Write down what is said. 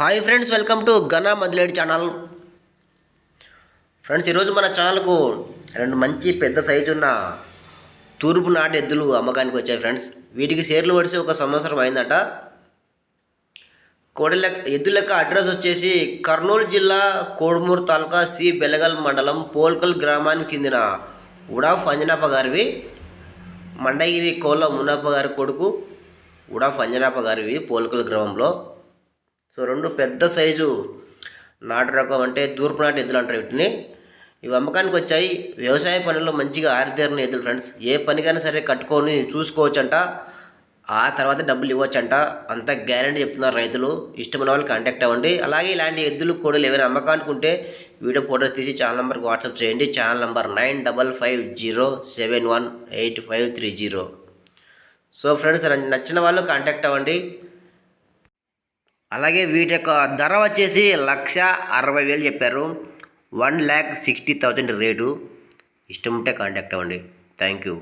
Hi friends welcome to ఘనా మదిలేడి channel friends ఈరోజు మన ఛానల్కు రెండు మంచి పెద్ద సైజు ఉన్న తూర్పు నాటి ఎద్దులు అమ్మకానికి వచ్చాయి ఫ్రెండ్స్ వీటికి షేర్లు పడిసి ఒక సంవత్సరం అయిందట. కోడెల ఎద్దుల ఎద్దు లెక్క అడ్రస్ వచ్చేసి కర్నూలు జిల్లా కోడుమూరు తాలూకా సి బెలగల్ మండలం పోల్కల్ గ్రామానికి చెందిన ఉడాఫ్ అంజనాప గారివి మండగిరి కోళ్ళ మునాప గారి కొడుకు ఉడాఫ్ అంజనాప గారివి పోల్కల్ గ్రామంలో. సో రెండు పెద్ద సైజు నాటు రకం అంటే దూర్పు నాటు ఎద్దులు అంటారు వీటిని. ఇవి అమ్మకానికి వచ్చాయి. వ్యవసాయ పనుల్లో మంచిగా ఆరితేరిన ఎద్దులు ఫ్రెండ్స్ ఏ పనికైనా సరే కట్టుకొని చూసుకోవచ్చంట. ఆ తర్వాత డబ్బులు ఇవ్వచ్చంట. అంత గ్యారంటీ చెప్తున్నారు రైతులు. ఇష్టమైన వాళ్ళు కాంటాక్ట్ అవ్వండి. అలాగే ఇలాంటి ఎద్దులు కూడా ఏమైనా అమ్మకానికి ఉంటే వీడియో ఫోటోస్ తీసి ఛానల్ నెంబర్కి వాట్సాప్ చేయండి. Channel number nine double five zero seven one eight five three zero so friends నచ్చిన వాళ్ళు కాంటాక్ట్ అవ్వండి. అలాగే వీటి యొక్క ధర వచ్చేసి లక్ష అరవై వేలు చెప్పారు. One lakh sixty thousand rate. ఇష్టం ఉంటే కాంటాక్ట్ అవ్వండి. Thank you.